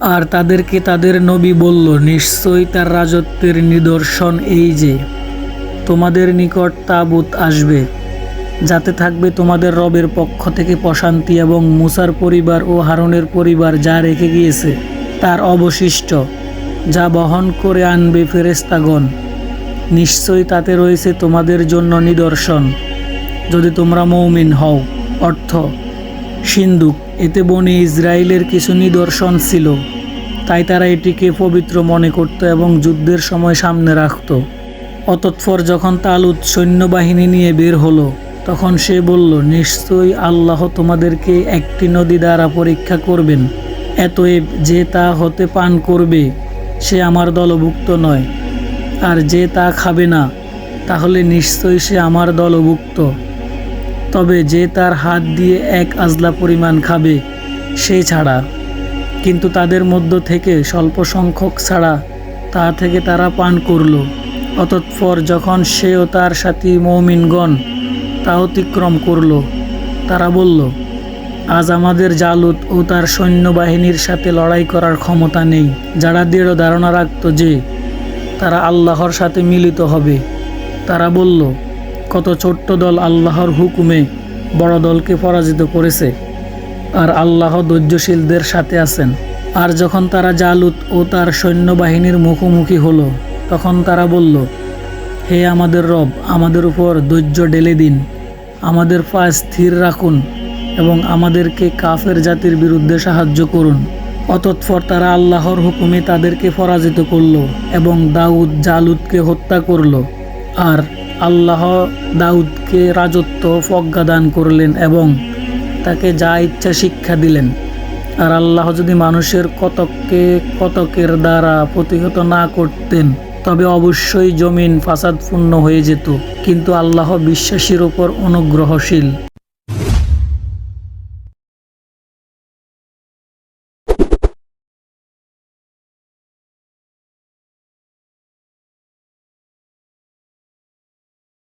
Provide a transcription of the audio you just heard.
আর তাদেরকে তাদের নবী বলল, নিশ্চয়ই তার রাজত্বের নিদর্শন এই যে, তোমাদের নিকট তাবুত আসবে, যাতে থাকবে তোমাদের রবের পক্ষ থেকে প্রশান্তি এবং মুসার পরিবার ও হারনের পরিবার যা রেখে গিয়েছে, তার অবশিষ্ট, যা বহন করে আনবে ফেরেস্তাগণ নিশ্চয়ই তাতে রয়েছে তোমাদের জন্য নিদর্শন। যদি তোমরা মৌমিন হও, অর্থ সিন্দুক এতে বনে ইসরায়েলের কিছু নিদর্শন ছিল। তাই তারা এটিকে পবিত্র মনে করত এবং যুদ্ধের সময় সামনে রাখত। অতৎপর যখন তালুত সৈন্যবাহিনী নিয়ে বের হলো, তখন সে বলল, নিশ্চয়ই আল্লাহ তোমাদেরকে একটি নদী দ্বারা পরীক্ষা করবেন। এতএব যে তা হতে পান করবে, সে আমার দলভুক্ত নয়। আর যে তা খাবে না, তাহলে নিশ্চয়ই সে আমার দলভুক্ত। তবে যে তার হাত দিয়ে এক আজলা পরিমাণ খাবে, সে ছাড়া। কিন্তু তাদের মধ্য থেকে স্বল্প সংখ্যক ছাড়া তা থেকে তারা পান করল। অতৎপর যখন সে ও তার সাথী মৌমিনগণ তা অতিক্রম করল, তারা বলল, আজ আমাদের জালুত ও তার সৈন্যবাহিনীর সাথে লড়াই করার ক্ষমতা নেই। যারা দৃঢ় ধারণা রাখত যে তারা আল্লাহর সাথে মিলিত হবে, তারা বলল কত ছোট্ট দল আল্লাহর হুকুমে বড় দলকে পরাজিত করেছে। আর আল্লাহ ধৈর্যশীলদের সাথে আছেন। আর যখন তারা জালুত ও তার সৈন্যবাহিনীর মুখোমুখি হলো, তখন তারা বলল, হে আমাদের রব, আমাদের উপর ধৈর্য ঢেলে দিন। আমাদের পা স্থির রাখুন এবং আমাদেরকে কাফের জাতির বিরুদ্ধে সাহায্য করুন। অতৎপর তারা আল্লাহর হুকুমে তাদেরকে পরাজিত করল এবং দাউদ জালুদকে হত্যা করল। আর আল্লাহ দাউদকে রাজত্ব প্রজ্ঞা দান করলেন এবং তাকে যা ইচ্ছা শিক্ষা দিলেন। আর আল্লাহ যদি মানুষের কতককে কতকের দ্বারা প্রতিহত না করতেন, তবে অবশ্যই জমিন ফাসাদপূর্ণ হয়ে যেত। কিন্তু আল্লাহ বিশ্বাসীর ওপর অনুগ্রহশীল।